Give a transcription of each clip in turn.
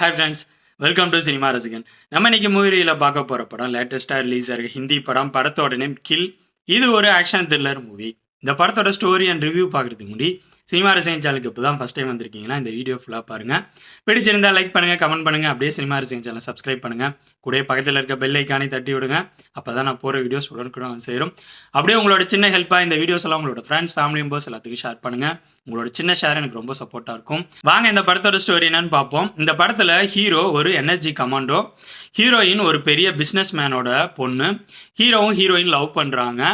Hi friends welcome to cinema Rasigan நம்ம இன்னைக்கு மூவியில் பார்க்க போகிற படம் லேட்டஸ்ட்டாக ரிலீஸ் ஆகிற ஹிந்தி படம் படத்தோட நேம் கில் இது ஒரு ஆக்ஷன் த்ரில்லர் மூவி இந்த படத்தோட ஸ்டோரி அண்ட் ரிவ்யூ பார்க்குறதுக்கு முன்னாடி சினிமா ரசிகன் சேனலுக்கு இப்போ தான் ஃபஸ்ட் டைம் வந்திருக்கீங்கன்னா இந்த வீடியோ ஃபுல்லாக பாருங்கள் பிடிச்சிருந்தா லைக் பண்ணுங்கள் கமெண்ட் பண்ணுங்கள் அப்படியே சினிமா ரசிகன் சேனல் சப்ஸ்கிரைப் பண்ணுங்கள் கூட பக்கத்தில் இருக்க பெல் ஐக்கானே தட்டி விடுங்க. அப்போ தான் நான் போகிற வீடியோஸ் உடனுக்குடன் வந்து சேரும். அப்படியே உங்களோட சின்ன ஹெல்ப்பாக இந்த வீடியோஸ் எல்லாம் உங்களோட ஃப்ரெண்ட்ஸ் ஃபேமிலி மெம்பர்ஸ் எல்லாத்துக்கும் ஷேர் பண்ணுங்கள் உங்களோட சின்ன ஷேர் எனக்கு ரொம்ப சப்போர்ட்டாக இருக்கும். வாங்க இந்த படத்தோட ஸ்டோரி என்னன்னு பார்ப்போம். இந்த படத்தில் ஹீரோ ஒரு எனர்ஜி கமாண்டோ ஹீரோயின் ஒரு பெரிய பிஸ்னஸ் மேனோட பொண்ணு. ஹீரோவும் ஹீரோயின் லவ் பண்ணுறாங்க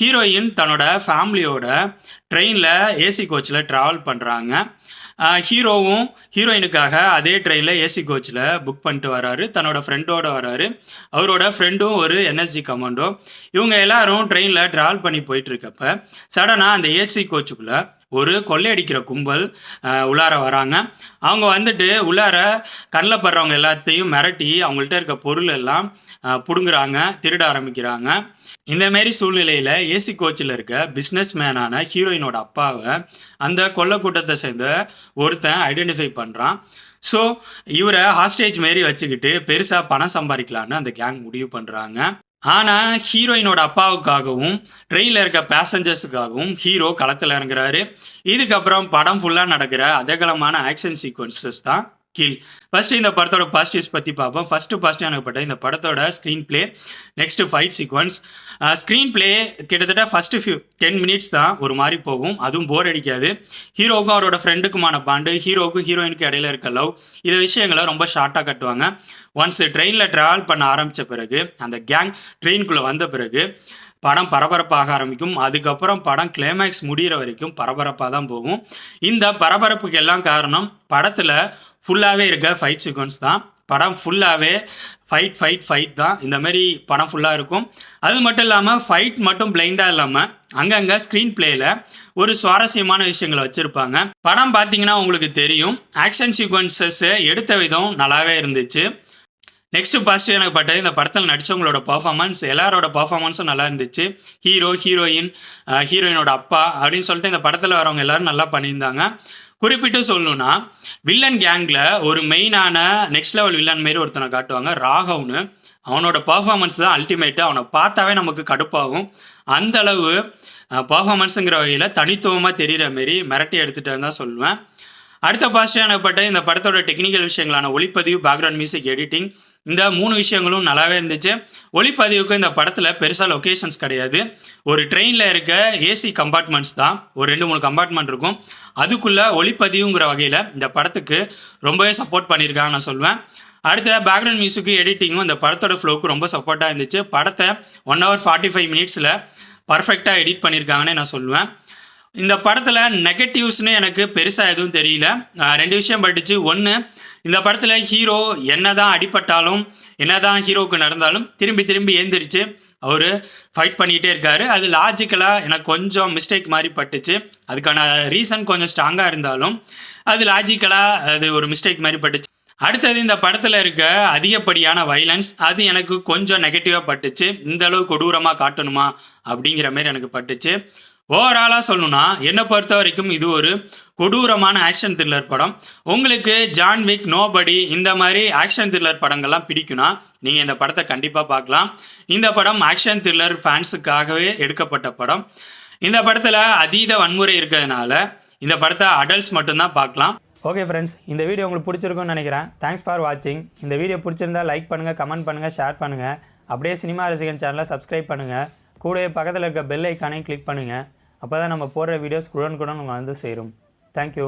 ஹீரோயின் தன்னோட ஃபேமிலியோட ட்ரெயினில் ஏசி கோச்சில் ட்ராவல் பண்ணுறாங்க ஹீரோவும் ஹீரோயினுக்காக அதே ட்ரெயினில் ஏசி கோச்சில் புக் பண்ணிட்டு வராரு. தன்னோட ஃப்ரெண்டோட வராரு. அவரோட ஃப்ரெண்டும் ஒரு என்எஸ்ஜி கமாண்டோ இவங்க எல்லாரும் ட்ரெயினில் ட்ராவல் பண்ணி போயிட்டு இருக்கப்ப சடனாக அந்த ஏசி கோச்சுக்குள்ளே ஒரு கொள்ளையடிக்கிற கும்பல் உள்ளார வராங்க. அவங்க வந்துட்டு உள்ளார கண்ணில் படுறவங்க எல்லாத்தையும் மிரட்டி அவங்கள்ட்ட இருக்க பொருள் எல்லாம் பிடுங்குறாங்க திருட ஆரம்பிக்கிறாங்க. இந்த மாரி சூழ்நிலையில் ஏசி கோச்சில் இருக்க பிஸ்னஸ் மேனான ஹீரோயினோட அப்பாவை அந்த கொள்ள கூட்டத்தை சேர்ந்த ஒருத்தன் ஐடென்டிஃபை பண்ணுறான் ஸோ இவரை ஹாஸ்டேஜ் மாரி வச்சுக்கிட்டு பெருசாக பணம் சம்பாதிக்கலான்னு அந்த கேங் முடிவு பண்ணுறாங்க ஆனால் ஹீரோயினோட அப்பாவுக்காகவும் ட்ரெயினில் இருக்க பேசஞ்சர்ஸுக்காகவும் ஹீரோ களத்தில் இறங்குறாரு. இதுக்கப்புறம் படம் ஃபுல்லாக நடக்கிற அதகலமான ஆக்ஷன் சீக்வன்சஸ் தான் கீழ். ஃபர்ஸ்ட் இந்த படத்தோட பாசிட்டிவ்ஸ் பற்றி பார்ப்போம். ஃபர்ஸ்ட் பாசிட்டிவ் எனப்பட்ட இந்த படத்தோட screen play next fight sequence screen play கிட்டத்தட்ட ஃபர்ஸ்ட் ஃபியூ டென் மினிட்ஸ் தான் ஒரு மாதிரி போகும். அதுவும் போர் அடிக்காது. ஹீரோவுக்கும் அவரோட ஃப்ரெண்டுக்குமான பாண்டு ஹீரோவுக்கும் ஹீரோயினுக்கு இடையில இருக்க லவ் இந்த விஷயங்களை ரொம்ப ஷார்ட்டாக கட்டுவாங்க. ஒன்ஸ் ட்ரெயினில் ட்ராவல் பண்ண ஆரம்பித்த பிறகு அந்த கேங் ட்ரெயின்குள்ளே வந்த பிறகு படம் பரபரப்பாக ஆரம்பிக்கும். அதுக்கப்புறம் படம் கிளைமேக்ஸ் முடிகிற வரைக்கும் பரபரப்பாக தான் போகும். இந்த பரபரப்புக்கு எல்லாம் காரணம் படத்தில் ஃபுல்லாகவே இருக்க ஃபைட் சீக்வன்ஸ் தான். படம் ஃபுல்லாகவே ஃபைட் ஃபைட் ஃபைட் தான். இந்த மாதிரி படம் ஃபுல்லாக இருக்கும். அது மட்டும் இல்லாமல் ஃபைட் மட்டும் பிளைண்டாக இல்லாமல் அங்கங்கே ஸ்க்ரீன் பிளேயில் ஒரு சுவாரஸ்யமான விஷயங்களை வச்சுருப்பாங்க. படம் பார்த்தீங்கன்னா உங்களுக்கு தெரியும். ஆக்ஷன் சீக்வன்சஸ் எடுத்த விதம் நல்லாவே இருந்துச்சு. நெக்ஸ்ட் பாசிட்டிவ் எனக்கு பட்டது இந்த படத்தில் நடித்தவங்களோட பர்ஃபார்மன்ஸ் எல்லாரோட பர்ஃபார்மன்ஸும் நல்லா இருந்துச்சு. ஹீரோ ஹீரோயின் ஹீரோயினோட அப்பா அப்படின்னு சொல்லிட்டு இந்த படத்தில் வரவங்க எல்லாரும் நல்லா பண்ணியிருந்தாங்க. குறிப்பிட்டு சொல்லணும்னா வில்லன் கேங்கில் ஒரு மெயினான நெக்ஸ்ட் லெவல் வில்லன் மாரி ஒருத்தனை காட்டுவாங்க ராகவ்னு. அவனோட பர்ஃபார்மன்ஸ் தான் அல்டிமேட்டு அவனை பார்த்தாவே நமக்கு கடுப்பாகும். அந்த அளவு பர்ஃபார்மன்ஸுங்கிற வகையில் தனித்துவமாக தெரிகிற மாரி மிரட்டி எடுத்துகிட்டு தான் சொல்லுவேன். அடுத்த பாசிட்டிவ் எனப்பட்ட இந்த படத்தோட டெக்னிக்கல் விஷயங்களான ஒளிப்பதிவு பேக்ரவுண்ட் மியூசிக் எடிட்டிங் இந்த மூணு விஷயங்களும் நல்லாவே இருந்துச்சு. ஒளிப்பதிவுக்கு இந்த படத்தில் பெருசாக லொக்கேஷன்ஸ் கிடையாது. ஒரு ட்ரெயினில் இருக்க ஏசி கம்பார்ட்மெண்ட்ஸ் தான். ஒரு ரெண்டு மூணு கம்பார்ட்மெண்ட் இருக்கும். அதுக்குள்ளே ஒளிப்பதிவுங்கிற வகையில் இந்த படத்துக்கு ரொம்பவே சப்போர்ட் பண்ணியிருக்காங்க நான் சொல்லுவேன் அடுத்த பேக்ரவுண்ட் மியூசிக்கு எடிட்டிங்கும் இந்த படத்தோட ஃப்ளோக்கு ரொம்ப சப்போர்ட்டாக இருந்துச்சு. படத்தை ஒன் ஹவர் ஃபார்ட்டி ஃபைவ் மினிட்ஸில் பர்ஃபெக்டாக எடிட் பண்ணியிருக்காங்கன்னு நான் சொல்லுவேன் இந்த படத்தில் நெகட்டிவ்ஸ்னு எனக்கு பெருசாக எதுவும் தெரியல. ரெண்டு விஷயம் பட்டுச்சு. ஒன்று இந்த படத்தில் ஹீரோ என்னதான் அடிபட்டாலும் என்ன தான் ஹீரோவுக்கு நடந்தாலும் திரும்பி திரும்பி எழுந்திரிச்சு அவர் ஃபைட் பண்ணிகிட்டே இருக்காரு. அது லாஜிக்கலாக எனக்கு கொஞ்சம் மிஸ்டேக் மாதிரி பட்டுச்சு. அதுக்கான ரீசன் கொஞ்சம் ஸ்ட்ராங்காக இருந்தாலும் அது லாஜிக்கலாக அது ஒரு மிஸ்டேக் மாதிரி பட்டுச்சு. அடுத்தது இந்த படத்தில் இருக்க அதிகப்படியான வைலன்ஸ் அது எனக்கு கொஞ்சம் நெகட்டிவாக பட்டுச்சு. இந்த அளவு கொடூரமாக காட்டணுமா அப்படிங்கிற மாதிரி எனக்கு பட்டுச்சு. ஓவராலாக சொல்லணும்னா என்னை பொறுத்த வரைக்கும் இது ஒரு கொடூரமான ஆக்ஷன் த்ரில்லர் படம். உங்களுக்கு ஜான் விக் நோபடி இந்த மாதிரி ஆக்ஷன் த்ரில்லர் படங்கள்லாம் பிடிக்கும்னா நீங்கள் இந்த படத்தை கண்டிப்பாக பார்க்கலாம். இந்த படம் ஆக்ஷன் த்ரில்லர் ஃபேன்ஸுக்காகவே எடுக்கப்பட்ட படம். இந்த படத்தில் அதீத வன்முறை இருக்கிறதுனால இந்த படத்தை அடல்ட்ஸ் மட்டும்தான் பார்க்கலாம். ஓகே ஃப்ரெண்ட்ஸ் இந்த வீடியோ உங்களுக்கு பிடிச்சிருக்கும்னு நினைக்கிறேன். தேங்க்ஸ் ஃபார் வாட்சிங் இந்த வீடியோ பிடிச்சிருந்தா லைக் பண்ணுங்கள் கமெண்ட் பண்ணுங்கள் ஷேர் பண்ணுங்கள் அப்படியே சினிமா ரசிகன் சேனலை சப்ஸ்கிரைப் பண்ணுங்கள் கூடவே பக்கத்தில் இருக்க பெல் ஐக்கானையும் கிளிக் பண்ணுங்கள் அப்போ தான் நம்ம போடுற வீடியோஸ் குடன் குடன் வந்து சேரும். தேங்க்யூ